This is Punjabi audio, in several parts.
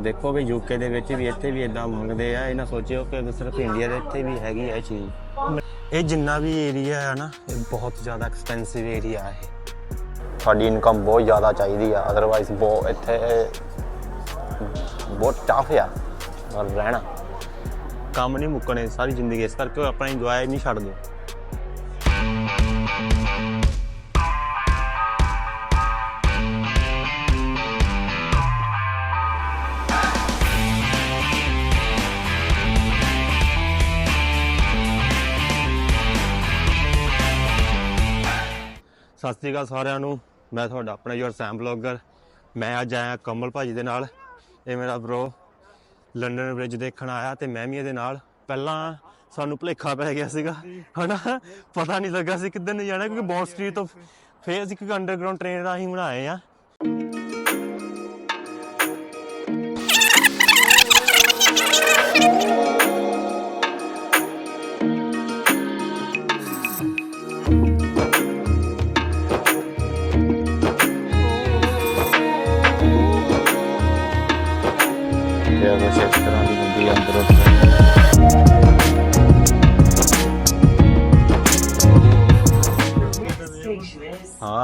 ਦੇਖੋ ਵੀ ਯੂਕੇ ਦੇ ਵਿੱਚ ਵੀ ਇੱਥੇ ਵੀ ਇਦਾਂ ਮੰਗਦੇ ਆ ਇਹਨਾਂ ਸੋਚਿਓ ਕਿ ਸਿਰਫ ਇੰਡੀਆ ਦੇ ਇੱਥੇ ਵੀ ਹੈਗੀ ਹੈ ਚੀਜ਼। ਇਹ ਜਿੰਨਾ ਵੀ ਏਰੀਆ ਹੈ ਨਾ ਇਹ ਬਹੁਤ ਜ਼ਿਆਦਾ ਐਕਸਪੈਂਸਿਵ ਏਰੀਆ ਹੈ ਤੁਹਾਡੀ ਇਨਕਮ ਬਹੁਤ ਜ਼ਿਆਦਾ ਚਾਹੀਦੀ ਆ ਅਦਰਵਾਈਜ਼ ਬਹੁਤ ਇੱਥੇ ਬਹੁਤ ਟਫ ਆ ਔਰ ਰਹਿਣਾ। ਕੰਮ ਨਹੀਂ ਮੁੱਕਣੇ ਸਾਰੀ ਜ਼ਿੰਦਗੀ ਇਸ ਕਰਕੇ ਆਪਣਾ ਇੰਜੋਏ ਨਹੀਂ ਛੱਡਦੇ। ਸਤਿ ਸ੍ਰੀ ਅਕਾਲ ਸਾਰਿਆਂ ਨੂੰ। ਮੈਂ ਤੁਹਾਡਾ ਆਪਣਾ ਯੂਰ ਸੈਮ ਬਲੌਗਰ ਮੈਂ ਅੱਜ ਆਇਆ ਕਮਲ ਭਾਜੀ ਦੇ ਨਾਲ। ਇਹ ਮੇਰਾ ਬ్రో ਲੰਡਨ ਬ੍ਰਿਜ ਦੇਖਣ ਆਇਆ ਤੇ ਮੈਂ ਵੀ ਇਹਦੇ ਨਾਲ। ਪਹਿਲਾਂ ਸਾਨੂੰ ਭੁਲੇਖਾ ਪੈ ਗਿਆ ਸੀਗਾ, ਹਨਾ? ਪਤਾ ਨਹੀਂ ਲੱਗਾ ਸੀ ਕਿੱਧਰ ਨੂੰ ਜਾਣਾ, ਕਿਉਂਕਿ ਬੌਂਡ ਸਟਰੀਟ ਤੋਂ ਫੇਰ ਅਸੀਂ ਇੱਕ ਅੰਡਰਗਰਾਉਂਡ ਟ੍ਰੇਨ ਰਾਹੀਂ ਬਣਾਏ ਆ।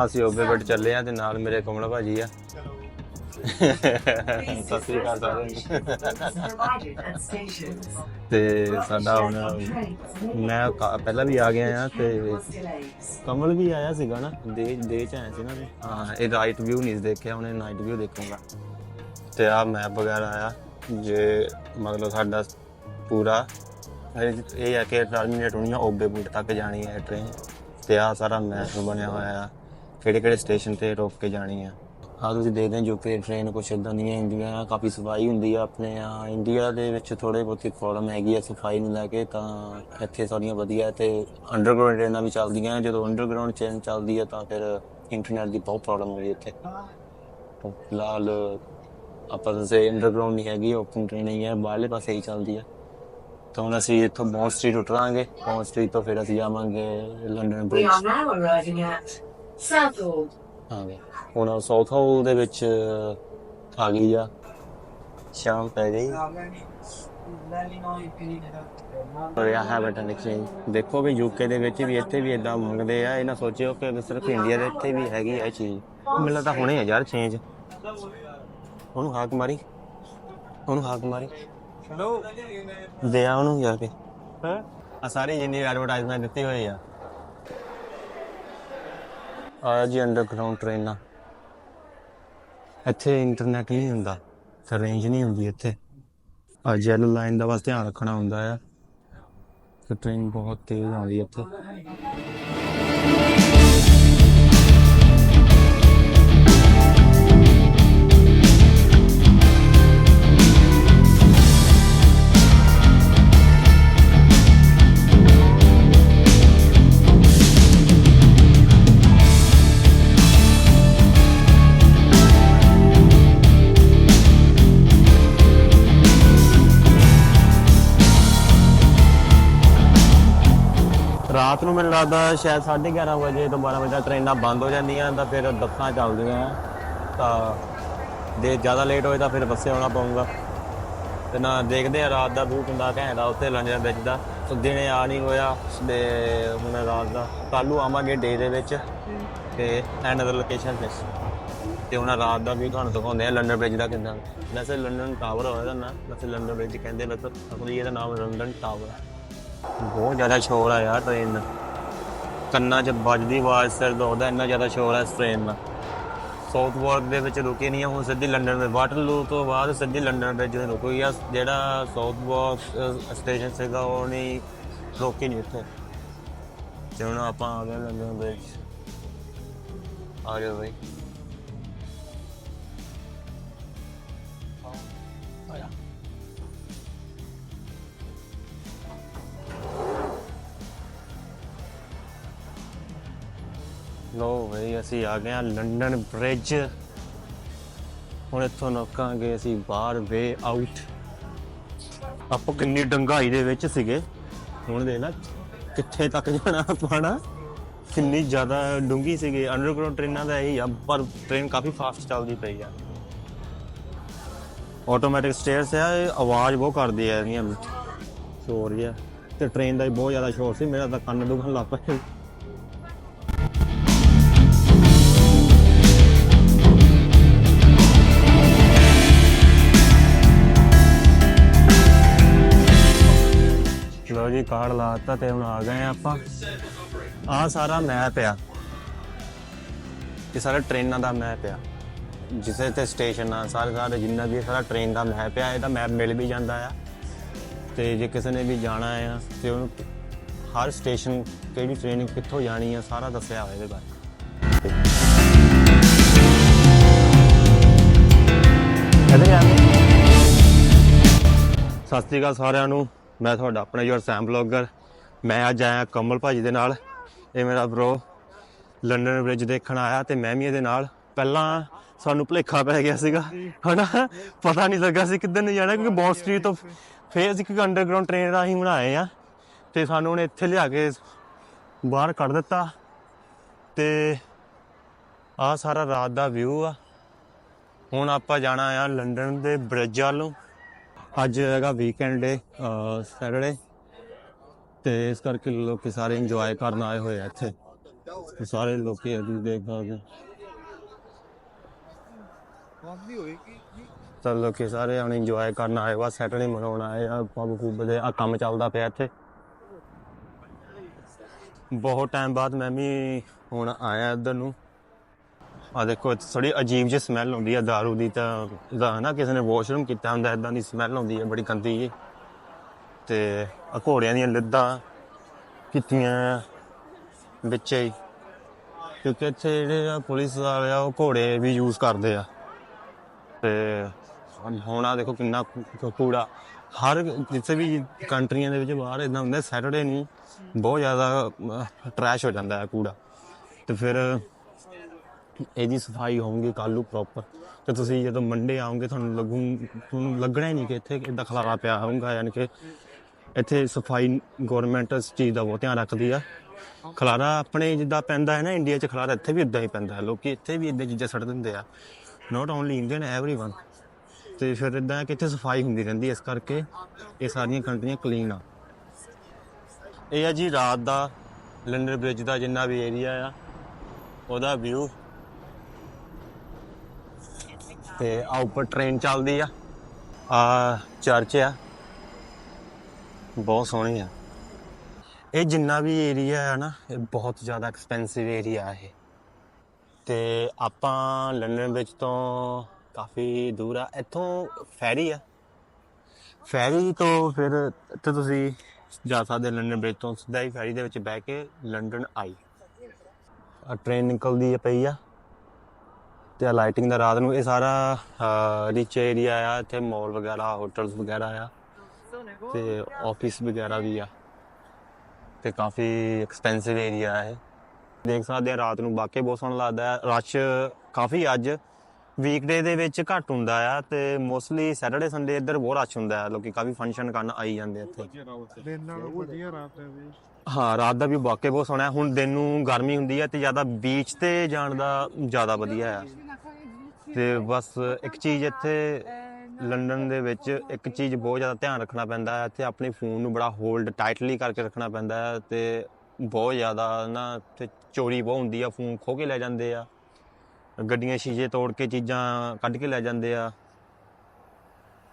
ਅਸੀਂ ਓਬੇ ਬਟ ਚੱਲੇ ਆ ਤੇ ਨਾਲ ਮੇਰੇ ਕਮਲ ਭਾਜੀ ਆ। ਸਤਿ ਸ੍ਰੀ ਅਕਾਲ ਸਾਰਿਆਂ ਨੂੰ। ਤੇ ਸਾਡਾ ਹੁਣ ਮੈਂ ਕ- ਪਹਿਲਾਂ ਵੀ ਆ ਗਿਆ ਆ ਤੇ ਕਮਲ ਵੀ ਆਇਆ ਸੀਗਾ ਨਾ ਦੇ ਦੇ ਚ ਆਇਆ ਸੀ ਨਾ ਇਹ। ਹਾਂ ਇਹ ਰਾਈਟ ਵਿਊ ਨਹੀਂ ਦੇਖਿਆ ਉਹਨੇ ਨਾਈਟ ਵਿਊ ਦੇਖੂਗਾ। ਤੇ ਆ ਮੈਪ ਵਗੈਰਾ ਆ ਜੇ ਮਤਲਬ ਸਾਡਾ ਪੂਰਾ ਇਹ ਇਹ ਹੈ ਕਿ ਟਰਮੀਨੇਟ ਹੋਣੀ ਆ ਓਬੇ ਬੂਟ ਤੱਕ ਜਾਣੀ ਹੈ ਟ੍ਰੇਨ ਤੇ ਆ ਸਾਰਾ ਮੈਪ ਬਣਿਆ ਹੋਇਆ ਆ। ਕਿਹੜੇ ਕਿਹੜੇ ਸਟੇਸ਼ਨ ਤੇ ਰੋਕ ਕੇ ਜਾਣੀ ਆ? ਆ ਤੁਸੀਂ ਦੇਖਦੇ ਹੋ ਯੂਕੇ ਟ੍ਰੇਨ ਕੁਛ ਇਦਾਂ ਦੀਆਂ ਹੁੰਦੀਆਂ ਕਾਫੀ ਸਫ਼ਾਈ ਹੁੰਦੀ ਆ ਆਪਣੇ ਆ ਇੰਡੀਆ ਦੇ ਵਿੱਚ ਥੋੜੇ ਬਹੁਤੀ ਪ੍ਰੋਬਲਮ ਹੈਗੀ ਆ ਸਫ਼ਾਈ ਨੂੰ ਲੈ ਕੇ ਤਾਂ ਇੱਥੇ ਸਾਰੀਆਂ ਵਧੀਆ ਤੇ ਅੰਡਰਗਰਾਉਂਡ ਟ੍ਰੇਨਾਂ ਵੀ ਚੱਲਦੀਆਂ ਜਦੋਂ ਅੰਡਰਗਰਾਉਂਡ ਟ੍ਰੇਨ ਚੱਲਦੀ ਆ ਤਾਂ ਫਿਰ ਇੰਟਰਨੈਟ ਦੀ ਬਹੁਤ ਪ੍ਰੋਬਲਮ ਹੁੰਦੀ ਇੱਥੇ। ਤਾਂ ਫਿਲਹਾਲ ਆਪਾਂ ਸੇ ਅੰਡਰਗਰਾਉਂਡ ਨਹੀਂ ਹੈਗੀ ਓਪਨ ਟ੍ਰੇਨ ਹੀ ਹੈ ਬਾਹਰਲੇ ਪਾਸੇ ਹੀ ਚੱਲਦੀ ਹੈ ਤਾਂ ਹੁਣ ਅਸੀਂ ਇੱਥੋਂ ਬੌਂਡ ਸਟਰੀਟ ਉਤਰਾਂਗੇ ਬੌਂਡ ਸਟਰੀਟ ਤੋਂ ਫਿਰ ਅਸੀਂ ਜਾਵਾਂਗੇ ਲੰਡਨ ਬ੍ਰਿਜ at Southall. ਹਾਂ ਹੁਣ ਸਾਊਥ ਹਾਲ ਦੇ ਵਿੱਚ ਆ ਗਈ ਆ ਸ਼ਾਮ ਪੈ ਗਈ ਔਰ ਇਹ ਹੈਵਟਨ ਐਕਸਚੇਂਜ ਦੇਖੋ ਵੀ ਯੂਕੇ ਦੇ ਵਿੱਚ ਵੀ ਇੱਥੇ ਵੀ ਇਦਾਂ ਮੰਗਦੇ ਆ ਇਹਨਾਂ ਸੋਚਿਓ ਕਿ ਸਿਰਫ ਇੰਡੀਆ ਦੇ ਇੱਥੇ ਵੀ ਹੈਗੀ ਆ ਇਹ ਚੀਜ਼ ਮੈਨੂੰ ਲੱਗਦਾ ਹੁਣੇ ਆ ਯਾਰ ਚੇਂਜ ਉਹਨੂੰ ਹਾਕ ਮਾਰੀ ਉਹਨੂੰ ਹਾਕ ਮਾਰੀ ਹੈਲੋ ਦੇ ਆ ਉਹਨੂੰ ਜਾ ਕੇ ਆ ਸਾਰੀ ਜਿੰਨੀ ਐਡਵਰਟਾਈਜ਼ਮੈਂਟ ਦਿੱਤੀ ਹੋਈ ਆ ਆਇਆ ਜੀ ਅੰਡਰਗਰਾਉਂਡ ਟ੍ਰੇਨਾਂ ਇੱਥੇ ਇੰਟਰਨੈਟ ਨਹੀਂ ਹੁੰਦਾ ਰੇਂਜ ਨਹੀਂ ਹੁੰਦੀ ਇੱਥੇ। ਆ ਜੈਲ ਲਾਈਨ ਦਾ ਬਸ ਧਿਆਨ ਰੱਖਣਾ ਹੁੰਦਾ ਆ। ਕਿ ਟ੍ਰੇਨ ਬਹੁਤ ਤੇਜ਼ ਆਉਂਦੀ ਇੱਥੇ। ਲੱਗਦਾ ਸ਼ਾਇਦ 11:30 ਵਜੇ ਤੋਂ 12 ਵਜੇ ਤੱਕ ਟ੍ਰੇਨਾਂ ਬੰਦ ਹੋ ਜਾਂਦੀਆਂ ਤਾਂ ਫਿਰ ਬੱਸਾਂ ਚੱਲਦੀਆਂ ਤਾਂ ਦੇ ਜ਼ਿਆਦਾ ਲੇਟ ਹੋਏ ਤਾਂ ਫਿਰ ਬੱਸੇ ਆਉਣਾ ਪਊਗਾ। ਤੇ ਨਾ ਦੇਖਦੇ ਆ ਰਾਤ ਦਾ ਵਿਊ ਕਿੰਨਾ ਘੈਂਟ ਆ ਉੱਥੇ ਲੰਡਨ ਵਿੱਚ ਦਾ ਸੋ ਦਿਨੇ ਆ ਨਹੀਂ ਹੋਇਆ ਤੇ ਹੁਣ ਰਾਤ ਦਾ। ਕੱਲ੍ਹ ਆਵਾਂਗੇ ਡੇ ਦੇ ਵਿੱਚ ਤੇ ਅਨਦਰ ਲੋਕੇਸ਼ਨ ਤੇ। ਤੇ ਉਹਨਾਂ ਰਾਤ ਦਾ ਵੀ ਤੁਹਾਨੂੰ ਦਿਖਾਉਂਦੇ ਆ ਲੰਡਨ ਬ੍ਰਿਜ ਦਾ ਕਿੰਨਾ। ਵੈਸੇ ਲੰਡਨ ਟਾਵਰ ਹੋਇਆ ਦਾ ਨਾ, ਵੈਸੇ ਲੰਡਨ ਬ੍ਰਿਜ ਕਹਿੰਦੇ ਨੇ ਅਸਲੀ ਇਹਦਾ ਨਾਮ ਲੰਡਨ ਟਾਵਰ ਬਹੁਤ ਜ਼ਿਆਦਾ ਸ਼ੋਰ ਆ ਯਾਰ ਟ੍ਰੇਨ ਦਾ। ਕੰਨਾਂ 'ਚ ਵੱਜਦੀ ਆਵਾਜ਼, ਸਿਰ ਦੁਖਦਾ, ਇੰਨਾ ਜ਼ਿਆਦਾ ਸ਼ੋਰ ਹੈ ਇਸ ਟ੍ਰੇਨ ਦਾ ਸਾਊਥ ਵਾਰਕ ਦੇ ਵਿੱਚ ਰੁਕੇ ਨਹੀਂ ਆ, ਹੁਣ ਸਿੱਧੀ ਲੰਡਨ ਦੇ ਵਾਟਰਲੂ ਤੋਂ ਬਾਅਦ ਸਿੱਧੀ ਲੰਡਨ ਵਿੱਚ ਰੁਕੀ ਆ, ਜਿਹੜਾ ਸਾਊਥ ਵਾਰਕ ਸਟੇਸ਼ਨ ਸੀਗਾ, ਉਹ ਨਹੀਂ, ਰੋਕੀ ਨਹੀਂ ਉੱਥੇ। ਤੇ ਹੁਣ ਆਪਾਂ ਆ ਗਏ ਲੰਡਨ ਵਿੱਚ। ਆ ਜਾਓ ਬਈ। ਆਇਆ। ਲੋ ਬਈ, ਅਸੀਂ ਆ ਗਏ ਆ ਲੰਡਨ ਬ੍ਰਿਜ ਹੁਣ ਇੱਥੋਂ ਨੋਕਾਂਗੇ, ਅਸੀਂ ਬਾਹਰ ਵੇ ਆਊਟ ਆਪਾਂ ਕਿੰਨੀ ਡੰਗਾਈ ਦੇ ਵਿੱਚ ਸੀਗੇ। ਹੁਣ ਦੇਖ ਨਾ ਕਿੱਥੇ ਤੱਕ ਜਾਣਾ ਪਾਣਾ। ਕਿੰਨੀ ਜ਼ਿਆਦਾ ਡੂੰਗੀ ਸੀਗੇ। ਅੰਡਰਗਰਾਉਂਡ ਟ੍ਰੇਨਾਂ ਦਾ ਇਹੀ ਆ, ਪਰ ਟ੍ਰੇਨ ਕਾਫੀ ਫਾਸਟ ਚੱਲਦੀ ਪਈ ਆ। ਆਟੋਮੈਟਿਕ ਸਟੇਅਰਸ ਆ, ਇਹ ਆਵਾਜ਼ ਬਹੁਤ ਕਰਦੀ ਆ ਇਹਦੀਆਂ। ਸ਼ੋਰ ਜਿਹਾ ਤੇ ਟ੍ਰੇਨ ਦਾ ਵੀ ਬਹੁਤ ਜ਼ਿਆਦਾ ਸ਼ੋਰ ਸੀ, ਮੇਰਾ ਤਾਂ ਕੰਨ ਦੁਖਣ ਲੱਗ ਪਿਆ। ਜੀ, ਕਾਰਡ ਲਾਤਾ ਤੇ ਹੁਣ ਆ ਗਏ ਆ ਆਪਾਂ। ਆ ਸਾਰਾ ਮੈਪ ਆ। ਇਹ ਸਾਰਾ ਟ੍ਰੇਨਾਂ ਦਾ ਮੈਪ ਆ। ਜਿਸੇ ਤੇ ਸਟੇਸ਼ਨ ਆ, ਸਾਰੇ ਸਾਰੇ ਜਿੰਨਾ ਵੀ ਸਾਰਾ ਟ੍ਰੇਨ ਦਾ ਮੈਪ ਆ, ਇਹਦਾ ਮੈਪ ਮਿਲ ਵੀ ਜਾਂਦਾ ਆ। ਤੇ ਜੇ ਕਿਸੇ ਨੇ ਵੀ ਜਾਣਾ ਆ, ਤੇ ਉਹਨੂੰ ਹਰ ਸਟੇਸ਼ਨ ਕਿਹੜੀ ਟ੍ਰੇਨ ਕਿੱਥੋਂ ਜਾਣੀ ਆ, ਸਾਰਾ ਦੱਸਿਆ ਹੋਇਆ ਇਹਦੇ ਬਾਰੇ। ਇੱਧਰ ਆ। ਸਤਿ ਸ਼੍ਰੀ ਅਕਾਲ ਸਾਰਿਆਂ ਨੂੰ। ਮੈਂ ਤੁਹਾਡਾ ਆਪਣਾ ਯੂਰ ਸੈਮ ਬਲੌਗਰ। ਮੈਂ ਅੱਜ ਆਇਆ ਕਮਲ ਭਾਜੀ ਦੇ ਨਾਲ। ਇਹ ਮੇਰਾ ਬ్రో ਲੰਡਨ ਬ੍ਰਿਜ ਦੇਖਣ ਆਇਆ ਤੇ ਮੈਂ ਵੀ ਇਹਦੇ ਨਾਲ। ਪਹਿਲਾਂ ਸਾਨੂੰ ਭੁਲੇਖਾ ਪੈ ਗਿਆ ਸੀਗਾ, ਹਨਾ? ਪਤਾ ਨਹੀਂ ਲੱਗਾ ਸੀ ਕਿੱਧਰ ਨੂੰ ਜਾਣਾ, ਕਿਉਂਕਿ ਬੌਂਡ ਸਟਰੀਟ ਤੋਂ ਫੇਰ ਅਸੀਂ ਇੱਕ ਅੰਡਰਗਰਾਉਂਡ ਟ੍ਰੇਨ ਰਾਹੀਂ ਬਣਾਏ ਆ। ਤੇ ਸਾਨੂੰ ਉਹਨੇ ਇੱਥੇ ਲਿਆ ਕੇ ਬਾਹਰ ਕੱਢ ਦਿੱਤਾ। ਤੇ ਆਹ ਸਾਰਾ ਰਾਤ ਦਾ ਵਿਊ ਆ। ਹੁਣ ਆਪਾਂ ਜਾਣਾ ਆ ਲੰਡਨ ਦੇ ਬ੍ਰਿਜ ਵੱਲ ਨੂੰ। ਅੱਜ ਹੈਗਾ ਵੀਕਐਂਡ ਡੇ ਸੈਟਰਡੇ ਤੇ ਇਸ ਕਰਕੇ ਲੋਕੀ ਸਾਰੇ ਇੰਜੋਏ ਕਰਨ ਆਏ ਹੋਏ ਆ ਇੱਥੇ। ਸਾਰੇ ਲੋਕੀ ਅੱਜ ਦੇਖ ਸਕਦੇ ਹੋ। ਤਾਂ ਲੋਕੀ ਸਾਰੇ ਹੁਣ ਇੰਜੋਏ ਕਰਨ ਆਏ ਵਾ ਸੈਟਰਡੇ ਮਨਾਉਣ ਆਏ ਆ, ਪਬ ਪੂਬ ਦੇ ਆ ਕੰਮ ਚੱਲਦਾ ਪਿਆ ਇੱਥੇ। ਬਹੁਤ ਟਾਈਮ ਬਾਅਦ ਮੈਂ ਵੀ ਹੁਣ ਆਇਆ ਇੱਧਰ ਨੂੰ। ਆ ਦੇਖੋ ਥੋੜੀ ਅਜੀਬ ਜਿਹੀ ਸਮੈਲ ਆਉਂਦੀ ਆ दारू ਦੀ ਤਾਂ, ਦਾ ਨਾ ਕਿਸੇ ਨੇ ਵਾਸ਼ਰੂਮ ਕੀਤਾ ਹੁੰਦਾ ਇਦਾਂ ਦੀ ਸਮੈਲ ਆਉਂਦੀ ਹੈ ਬੜੀ ਗੰਦੀ ਜੀ। ਤੇ ਆ ਘੋੜਿਆਂ ਦੀਆਂ ਲੱਦਾਂ ਕੀਤੀਆਂ ਵਿੱਚ ਹੀ, ਕਿਉਂਕਿ ਇੱਥੇ ਜਿਹੜੇ ਆ ਪੁਲਿਸ ਵਾਲੇ ਆ, ਉਹ ਘੋੜੇ ਵੀ ਯੂਜ਼ ਕਰਦੇ ਆ। ਤੇ ਹੁਣ ਆ ਦੇਖੋ ਕਿੰਨਾ ਕੂੜਾ। ਹਰ ਜਿੱਥੇ ਵੀ ਕੰਟਰੀਆਂ ਦੇ ਵਿੱਚ ਬਾਹਰ ਇਦਾਂ ਹੁੰਦਾ ਸੈਟਰਡੇ ਨੂੰ ਬਹੁਤ ਜ਼ਿਆਦਾ ਟਰੈਸ਼ ਹੋ ਜਾਂਦਾ ਹੈ ਕੂੜਾ। ਤੇ ਫਿਰ ਇਹਦੀ ਸਫ਼ਾਈ ਹੋਊਗੀ ਕੱਲ੍ਹ ਨੂੰ ਪ੍ਰੋਪਰ ਤੇ ਤੁਸੀਂ ਜਦੋਂ ਮੰਡੇ ਆਉਂਗੇ ਤੁਹਾਨੂੰ ਲੱਗੂ ਤੁਹਾਨੂੰ ਲੱਗਣਾ ਹੀ ਨਹੀਂ ਕਿ ਇੱਥੇ ਇਦਾਂ ਖਲਾਰਾ ਪਿਆ ਹੋਊਗਾ, ਯਾਨੀ ਕਿ ਇੱਥੇ ਸਫ਼ਾਈ ਗਵਰਨਮੈਂਟ ਇਸ ਚੀਜ਼ ਦਾ ਬਹੁਤ ਧਿਆਨ ਰੱਖਦੀ ਆ। ਖਲਾਰਾ ਆਪਣੇ ਜਿੱਦਾਂ ਪੈਂਦਾ ਹੈ ਨਾ ਇੰਡੀਆ 'ਚ ਖਲਾਰਾ ਇੱਥੇ ਵੀ ਇਦਾਂ ਹੀ ਪੈਂਦਾ ਹੈ। ਲੋਕੀ ਇੱਥੇ ਵੀ ਇਦਾਂ ਚੀਜ਼ਾਂ ਸੱਟ ਦਿੰਦੇ ਆ। ਨਾਟ ਓਨਲੀ ਇੰਡੀਅਨ ਐਵਰੀਵਨ ਤੇ ਫਿਰ ਇਦਾਂ ਕਿ ਇੱਥੇ ਸਫ਼ਾਈ ਹੁੰਦੀ ਰਹਿੰਦੀ ਇਸ ਕਰਕੇ ਇਹ ਸਾਰੀਆਂ ਕੰਟਰੀਆਂ ਕਲੀਨ ਆ। ਇਹ ਆ ਜੀ ਰਾਤ ਦਾ, ਲੰਡਨ ਬ੍ਰਿਜ ਦਾ ਜਿੰਨਾ ਵੀ ਏਰੀਆ ਆ, ਉਹਦਾ ਵਿਊ ਤੇ ਆ ਉੱਪਰ ਟ੍ਰੇਨ ਚੱਲਦੀ ਆ। ਆ ਚਰਚ ਆ। ਬਹੁਤ ਸੋਹਣੀ ਆ। ਇਹ ਜਿੰਨਾ ਵੀ ਏਰੀਆ ਆ ਨਾ, ਇਹ ਬਹੁਤ ਜ਼ਿਆਦਾ ਐਕਸਪੈਂਸਿਵ ਏਰੀਆ ਹੈ ਤੇ ਆਪਾਂ ਲੰਡਨ ਵਿੱਚ ਤੋਂ ਕਾਫੀ ਦੂਰ ਆ। ਇੱਥੋਂ ਫੈਰੀ ਆ। ਫੈਰੀ ਤੋਂ ਫਿਰ ਇੱਥੇ ਤੁਸੀਂ ਜਾ ਸਕਦੇ ਲੰਡਨ ਬ੍ਰਿਜ ਤੋਂ। ਸਿੱਧਾ ਹੀ ਫੈਰੀ ਦੇ ਵਿੱਚ ਬਹਿ ਕੇ ਲੰਡਨ ਆਈ। ਆ ਟ੍ਰੇਨ ਨਿਕਲਦੀ ਹੈ ਪਈ ਆ। ਤੇ ਆ ਲਾਈਟਿੰਗ ਦਾ ਰਾਤ ਨੂੰ ਇਹ ਸਾਰਾ ਰਿਚ ਏਰੀਆ ਆ, ਇੱਥੇ ਮਾਲ ਵਗੈਰਾ ਹੋਟਲਸ ਵਗੈਰਾ ਆ। ਤੇ ਆਫਿਸ ਵਗੈਰਾ ਵੀ ਆ। ਤੇ ਕਾਫੀ ਐਕਸਪੈਂਸਿਵ ਏਰੀਆ ਹੈ ਦੇਖ ਸਕਦੇ ਆ ਰਾਤ ਨੂੰ, ਵਾਕਈ ਬਹੁਤ ਸੋਹਣਾ ਲੱਗਦਾ। ਹੈ ਰਸ਼ ਕਾਫੀ ਅੱਜ। ਵੀਕਡੇ ਦੇ ਵਿੱਚ ਘੱਟ ਹੁੰਦਾ ਆ ਤੇ ਮੋਸਟਲੀ ਸੈਟਰਡੇ ਸੰਡੇ ਇੱਧਰ ਬਹੁਤ ਰਸ਼ ਹੁੰਦਾ ਹੈ ਲੋਕੀ ਕਾਫੀ ਫੰਕਸ਼ਨ ਕਰਨ ਆਈ ਜਾਂਦੇ ਆ ਇੱਥੇ। ਦਿਨ ਨਾਲੋਂ ਵਧੀਆ ਰਾਤ ਹੈ ਵੀ। ਹਾਂ ਰਾਤ ਦਾ ਵੀ ਵਾਕਈ ਬਹੁਤ ਸੋਹਣਾ ਹੈ। ਹੁਣ ਦਿਨ ਨੂੰ ਗਰਮੀ ਹੁੰਦੀ ਹੈ ਤੇ ਜ਼ਿਆਦਾ ਬੀਚ ਤੇ ਜਾਣ ਦਾ ਜ਼ਿਆਦਾ ਵਧੀਆ ਹੈ ਤੇ ਬਸ ਇੱਕ ਚੀਜ਼ ਇੱਥੇ ਲੰਡਨ ਦੇ ਵਿੱਚ ਇੱਕ ਚੀਜ਼ ਬਹੁਤ ਜ਼ਿਆਦਾ ਧਿਆਨ ਰੱਖਣਾ ਪੈਂਦਾ ਹੈ ਇੱਥੇ ਆਪਣੇ ਫੋਨ ਨੂੰ ਬੜਾ ਹੋਲਡ ਟਾਈਟਲੀ ਕਰਕੇ ਰੱਖਣਾ ਪੈਂਦਾ ਹੈ ਤੇ ਬਹੁਤ ਜ਼ਿਆਦਾ ਨਾ ਤੇ ਚੋਰੀ ਬਹੁਤ ਹੁੰਦੀ ਆ। ਫੋਨ ਖੋ ਕੇ ਲੈ ਜਾਂਦੇ ਆ। ਗੱਡੀਆਂ ਸ਼ੀਸ਼ੇ ਤੋੜ ਕੇ ਚੀਜ਼ਾਂ ਕੱਢ ਕੇ ਲੈ ਜਾਂਦੇ ਆ।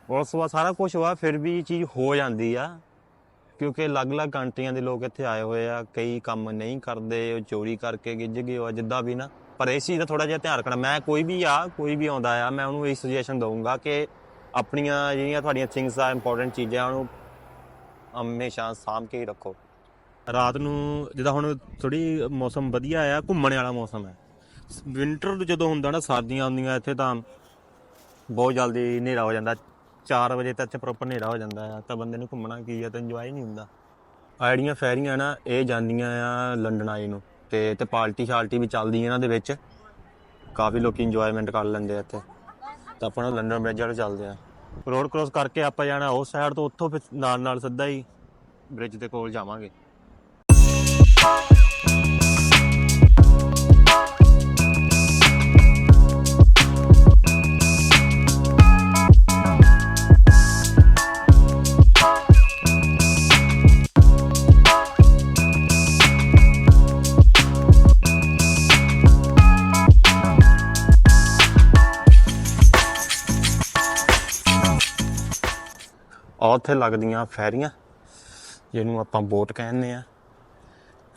ਉਸ ਤੋਂ ਬਾਅਦ ਸਾਰਾ ਕੁਝ ਵਾ, ਫਿਰ ਵੀ ਇਹ ਚੀਜ਼ ਹੋ ਜਾਂਦੀ ਆ। ਕਿਉਂਕਿ ਅਲੱਗ-ਅਲੱਗ ਕੰਟਰੀਆਂ ਦੇ ਲੋਕ ਇੱਥੇ ਆਏ ਹੋਏ ਆ, ਕਈ ਕੰਮ ਨਹੀਂ ਕਰਦੇ, ਉਹ ਚੋਰੀ ਕਰਕੇ ਗਿੱਜ ਗਏ ਆ ਜਿੱਦਾਂ ਵੀ ਨਾ। ਪਰ ਇਸ ਚੀਜ਼ ਦਾ ਥੋੜਾ ਜਿਹਾ ਧਿਆਨ ਰੱਖਣਾ। ਮੈਂ ਕੋਈ ਵੀ ਆ, ਕੋਈ ਵੀ ਆਉਂਦਾ ਆ, ਮੈਂ ਉਹਨੂੰ ਇਹ ਸੁਜੈਸ਼ਨ ਦਊਂਗਾ ਕਿ ਆਪਣੀਆਂ ਜਿਹੜੀਆਂ ਤੁਹਾਡੀਆਂ ਥਿੰਗਸ ਆ ਇੰਪੋਰਟੈਂਟ ਚੀਜ਼ਾਂ, ਉਹਨੂੰ ਹਮੇਸ਼ਾ ਸਾਂਭ ਕੇ ਹੀ ਰੱਖੋ। ਰਾਤ ਨੂੰ ਜਿੱਦਾਂ ਹੁਣ ਥੋੜੀ ਮੌਸਮ ਵਧੀਆ ਆ, ਘੁੰਮਣ ਵਾਲਾ ਮੌਸਮ ਹੈ ਵਿੰਟਰ ਜਦੋਂ ਹੁੰਦਾ ਨਾ, ਸਰਦੀਆਂ ਆਉਂਦੀਆਂ ਇੱਥੇ ਤਾਂ ਬਹੁਤ ਜਲਦੀ ਹਨੇਰਾ ਹੋ ਜਾਂਦਾ। 4 ਵਜੇ ਤੱਕ ਪ੍ਰੋਪਰ ਹਨੇਰਾ ਹੋ ਜਾਂਦਾ ਆ, ਤਾਂ ਬੰਦੇ ਨੂੰ ਘੁੰਮਣਾ ਕੀ ਆ ਤਾਂ ਇੰਜੋਏ ਨਹੀਂ ਹੁੰਦਾ। ਆਹ ਜਿਹੜੀਆਂ ਫੈਰੀਆਂ ਨਾ, ਇਹ ਜਾਂਦੀਆਂ ਆ ਲੰਡਨ ਆਈ ਨੂੰ, ਤੇ ਤੇ ਪਾਰਟੀ ਸ਼ਾਲਟੀ ਵੀ ਚੱਲਦੀ ਇਹਨਾਂ ਦੇ ਵਿੱਚ। ਕਾਫੀ ਲੋਕੀ ਇੰਜੋਇਮੈਂਟ ਕਰ ਲੈਂਦੇ ਆ ਇੱਥੇ। ਤਾਂ ਆਪਾਂ ਨਾ ਲੰਡਨ ਬ੍ਰਿਜ ਵਾਲੇ ਚੱਲਦੇ ਆ। ਰੋਡ ਕ੍ਰੋਸ ਕਰਕੇ ਆਪਾਂ ਜਾਣਾ, ਉਸ ਸਾਈਡ ਤੋਂ ਉੱਥੋਂ ਫਿਰ ਨਾਲ ਨਾਲ ਸਿੱਧਾ ਹੀ ਬ੍ਰਿਜ ਦੇ ਕੋਲ ਜਾਵਾਂਗੇ। ਉੱਥੇ ਲੱਗਦੀਆਂ ਫੈਰੀਆਂ, ਜਿਹਨੂੰ ਆਪਾਂ ਬੋਟ ਕਹਿੰਦੇ ਆ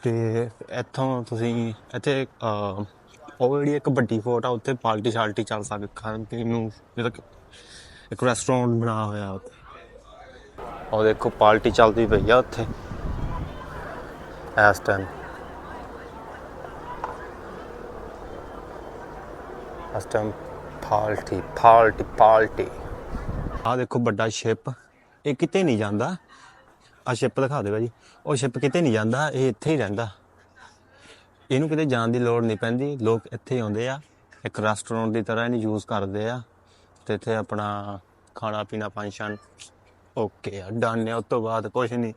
ਤੇ ਇੱਥੋਂ ਤੁਸੀਂ ਇੱਥੇ ਉਹ ਜਿਹੜੀ ਇੱਕ ਵੱਡੀ ਫੋਟ ਆ, ਉੱਥੇ ਪਾਰਟੀ ਸ਼ਾਲਟੀ ਚੱਲ ਸਕਦੀ ਖਾਣ ਪੀਣ ਨੂੰ ਜਿਹੜਾ ਇੱਕ ਰੈਸਟੋਰੈਂਟ ਬਣਾ ਹੋਇਆ ਉੱਥੇ। ਉਹ ਦੇਖੋ, ਪਾਰਟੀ ਚੱਲਦੀ ਪਈ ਆ ਉੱਥੇ, ਇਸ ਟਾਈਮ ਇਸ ਟਾਈਮ ਪਾਰਟੀ ਪਾਰਟੀ ਪਾਰਟੀ ਆ ਦੇਖੋ ਵੱਡਾ ਸ਼ਿਪ। ਇਹ ਕਿਤੇ ਨਹੀਂ ਜਾਂਦਾ। ਆ ਸ਼ਿਪ ਦਿਖਾ ਦਿਓ ਜੀ ਉਹ ਸ਼ਿਪ ਕਿਤੇ ਨਹੀਂ ਜਾਂਦਾ, ਇਹ ਇੱਥੇ ਹੀ ਰਹਿੰਦਾ। ਇਹਨੂੰ ਕਿਤੇ ਜਾਣ ਦੀ ਲੋੜ ਨਹੀਂ ਪੈਂਦੀ। ਲੋਕ ਇੱਥੇ ਆਉਂਦੇ ਆ, ਇੱਕ ਰੈਸਟੋਰੈਂਟ ਦੀ ਤਰ੍ਹਾਂ ਇਹਨੂੰ ਯੂਜ਼ ਕਰਦੇ ਆ ਤੇ ਇੱਥੇ ਆਪਣਾ ਖਾਣਾ ਪੀਣਾ ਫੰਕਸ਼ਨ ਓਕੇ ਆ ਡਨ ਹੈ ਉਸ ਤੋਂ ਬਾਅਦ ਕੁਝ ਨਹੀਂ।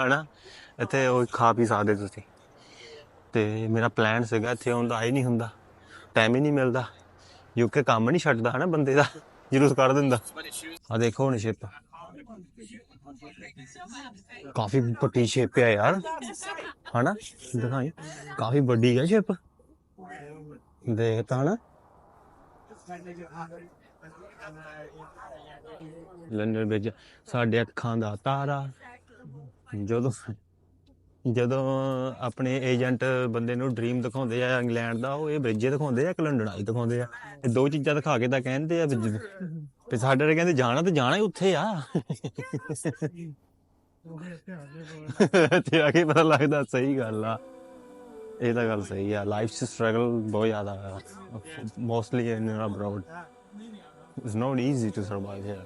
ਹਨਾ? ਇੱਥੇ ਉਹ ਖਾ ਪੀ ਸਕਦੇ ਤੁਸੀਂ। ਤੇ ਮੇਰਾ ਪਲਾਨ ਸੀਗਾ, ਇੱਥੇ ਆਉਣ ਦਾ ਆਈ ਨਹੀਂ ਹੁੰਦਾ। ਟਾਈਮ ਹੀ ਨਹੀਂ ਮਿਲਦਾ। ਯੂਕੇ ਕੰਮ ਨਹੀਂ ਛੱਡਦਾ ਹਨਾ ਬੰਦੇ ਦਾ। ਜਲੂਸ ਕਰ ਦਿੰਦਾ। ਆ ਦੇਖੋ ਹੁਣ ਸ਼ਿਪ ਕਾਫੀ ਵੱਡੀ ਸ਼ਿਪ ਹੈ ਯਾਰ। ਹਨਾ? ਦਿਖਾਈ। ਕਾਫੀ ਵੱਡੀ ਹੈ ਸ਼ਿਪ ਦੇਖ ਤਾਂ ਲੰਡਨ ਵਿੱਚ ਸਾਡੇ ਅੱਖਾਂ ਦਾ ਤਾਰਾ। ਜਦੋਂ ਜਦੋਂ ਆਪਣੇ ਏਜੰਟ ਬੰਦੇ ਨੂੰ ਡ੍ਰੀਮ ਦਿਖਾਉਂਦੇ ਆ ਇੰਗਲੈਂਡ ਦਾ, ਉਹ ਇਹ ਬ੍ਰਿਜੇ ਦਿਖਾਉਂਦੇ ਆ ਕਿ ਲੰਡਨ ਆਈ ਦਿਖਾਉਂਦੇ ਆ। ਇਹ ਦੋ ਚੀਜ਼ਾਂ ਦਿਖਾ ਕੇ ਤਾਂ ਕਹਿੰਦੇ ਆ ਵੀ ਤੇ ਸਾਡੇ ਵਾਲੇ ਕਹਿੰਦੇ ਜਾਣਾ ਤੇ ਜਾਣਾ ਹੀ ਉੱਥੇ ਆ। ਤੇ ਆ ਕੇ ਪਤਾ ਲੱਗਦਾ ਸਹੀ ਗੱਲ ਆ। ਇਹ ਤਾਂ ਗੱਲ ਸਹੀ ਆ। ਲਾਈਫ 'ਚ ਸਟਰਗਲ ਬਹੁਤ ਜ਼ਿਆਦਾ ਆ। Mostly in abroad it's not easy to survive here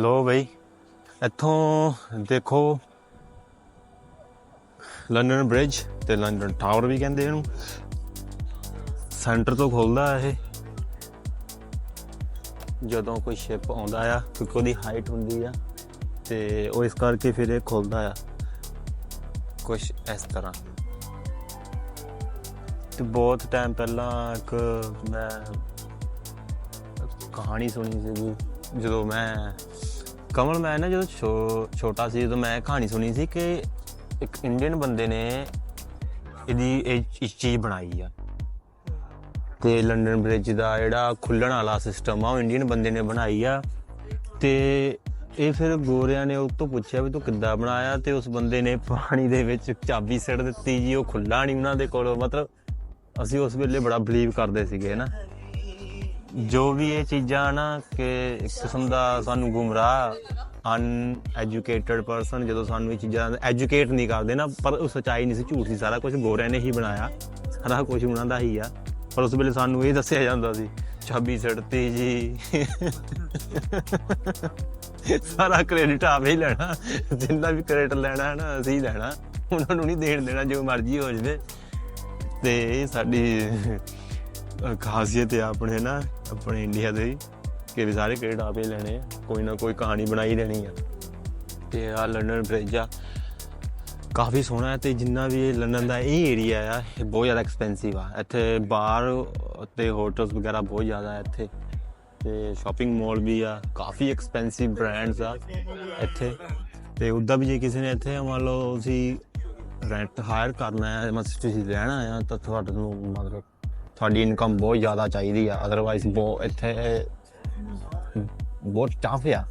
ਲੋ ਬਈ, ਇੱਥੋਂ ਦੇਖੋ ਲੰਡਨ ਬ੍ਰਿਜ ਤੇ ਲੰਡਨ ਟਾਵਰ ਵੀ ਕਹਿੰਦੇ ਇਹਨੂੰ। ਸੈਂਟਰ ਤੋਂ ਖੁੱਲਦਾ ਇਹ। ਜਦੋਂ ਕੋਈ ਸ਼ਿਪ ਆਉਂਦਾ ਆ, ਕਿਉਂਕਿ ਉਹਦੀ ਹਾਈਟ ਹੁੰਦੀ ਆ, ਤੇ ਉਹ ਇਸ ਕਰਕੇ ਫਿਰ ਇਹ ਖੁੱਲਦਾ ਆ। ਕੁਝ ਇਸ ਤਰ੍ਹਾਂ। ਤੇ ਬਹੁਤ ਟਾਈਮ ਪਹਿਲਾਂ ਇੱਕ ਮੈਂ ਕਹਾਣੀ ਸੁਣੀ ਸੀਗੀ, ਜਦੋਂ ਮੈਂ ਕਮਲ ਮੈਂ ਨਾ ਜਦੋਂ ਛੋ- ਛੋਟਾ ਸੀ, ਉਦੋਂ ਮੈਂ ਕਹਾਣੀ ਸੁਣੀ ਸੀ ਕਿ ਇੱਕ ਇੰਡੀਅਨ ਬੰਦੇ ਨੇ ਇਹਦੀ ਇਹ ਚੀਜ਼ ਬਣਾਈ ਆ। ਤੇ ਲੰਡਨ ਬ੍ਰਿਜ ਦਾ ਜਿਹੜਾ ਖੁੱਲਣ ਵਾਲਾ ਸਿਸਟਮ ਆ, ਉਹ ਇੰਡੀਅਨ ਬੰਦੇ ਨੇ ਬਣਾਈ ਆ। ਤੇ ਇਹ ਫਿਰ ਗੋਰਿਆਂ ਨੇ ਉਹ ਤੋਂ ਪੁੱਛਿਆ ਵੀ ਤੂੰ ਕਿੱਦਾਂ ਬਣਾਇਆ ਤੇ ਉਸ ਬੰਦੇ ਨੇ ਪਾਣੀ ਦੇ ਵਿੱਚ ਚਾਬੀ ਸਿੱਟ ਦਿੱਤੀ ਜੀ, ਉਹ ਖੁੱਲਾ ਨਹੀਂ ਉਹਨਾਂ ਦੇ ਕੋਲ। ਮਤਲਬ ਅਸੀਂ ਉਸ ਵੇਲੇ ਬੜਾ ਬਲੀਵ ਕਰਦੇ ਸੀਗੇ ਨਾ ਜੋ ਵੀ ਇਹ ਚੀਜ਼ਾਂ ਨਾ ਕਿ ਇੱਕ ਕਿਸਮ ਦਾ ਸਾਨੂੰ ਗੁੰਮਰਾਹ ਅਨਐਜੂਕੇਟਡ ਪਰਸਨ ਜਦੋਂ ਸਾਨੂੰ ਇਹ ਚੀਜ਼ਾਂ ਐਜੂਕੇਟ ਨਹੀਂ ਕਰਦੇ ਨਾ, ਪਰ ਉਹ ਸੱਚਾਈ ਨਹੀਂ ਸੀ, ਝੂਠ ਸੀ, ਸਾਰਾ ਕੁਝ ਗੋਰਿਆਂ ਨੇ ਹੀ ਬਣਾਇਆ। ਸਾਰਾ ਕੁਝ ਉਹਨਾਂ ਦਾ ਹੀ ਆ। ਪਰ ਉਸ ਵੇਲੇ ਸਾਨੂੰ ਇਹ ਦੱਸਿਆ ਜਾਂਦਾ ਸੀ, ਚਾਬੀ ਸੜਤੀ ਜੀ। ਸਾਰਾ ਕ੍ਰੈਡਿਟ ਆਵੇ ਹੀ ਲੈਣਾ, ਜਿੰਨਾ ਵੀ ਕ੍ਰੈਡਿਟ ਲੈਣਾ ਨਾ, ਅਸੀਂ ਲੈਣਾ। ਉਹਨਾਂ ਨੂੰ ਨਹੀਂ ਦੇਣ ਦੇਣਾ, ਜੋ ਮਰਜ਼ੀ ਹੋ ਜਵੇ। ਤੇ ਇਹ ਸਾਡੀ ਖਾਸੀਅਤ ਹੈ ਆਪਣੇ ਨਾ, ਆਪਣੇ ਇੰਡੀਆ ਦੇ, ਕਿ ਵੀ ਸਾਰੇ ਕ੍ਰੈਡਿਟ ਆਪੇ ਲੈਣੇ ਆ। ਕੋਈ ਨਾ ਕੋਈ ਕਹਾਣੀ ਬਣਾਈ ਲੈਣੀ ਆ। ਤੇ ਆ ਲੰਡਨ ਬ੍ਰਿਜ ਆ। ਕਾਫੀ ਸੋਹਣਾ ਹੈ ਤੇ ਜਿੰਨਾ ਵੀ ਇਹ ਲੰਡਨ ਦਾ ਇਹ ਏਰੀਆ ਆ, ਇਹ ਬਹੁਤ ਜ਼ਿਆਦਾ ਐਕਸਪੈਂਸਿਵ ਆ। ਇੱਥੇ ਬਾਰ ਤੇ ਹੋਟਲਸ ਵਗੈਰਾ ਬਹੁਤ ਜ਼ਿਆਦਾ ਹੈ ਇੱਥੇ। ਤੇ ਸ਼ਾਪਿੰਗ ਮਾਲ ਵੀ ਆ, ਕਾਫੀ ਐਕਸਪੈਂਸਿਵ ਬ੍ਰਾਂਡਸ ਆ ਇੱਥੇ। ਤੇ ਉਦਾਂ ਵੀ ਜੇ ਕਿਸੇ ਨੇ ਇੱਥੇ ਮੰਨ ਲਓ ਤੁਸੀਂ ਰੈਂਟ ਹਾਇਰ ਕਰਨਾ ਹੈ ਮਤਲਬ ਤੁਸੀਂ ਰਹਿਣਾ ਆ ਤਾਂ ਤੁਹਾਨੂੰ ਮਤਲਬ ਤੁਹਾਡੀ ਇਨਕਮ ਬਹੁਤ ਜ਼ਿਆਦਾ ਚਾਹੀਦੀ ਆ। ਅਦਰਵਾਈਜ਼ ਬਹੁਤ ਇੱਥੇ ਬਹੁਤ ਟਫ ਆ,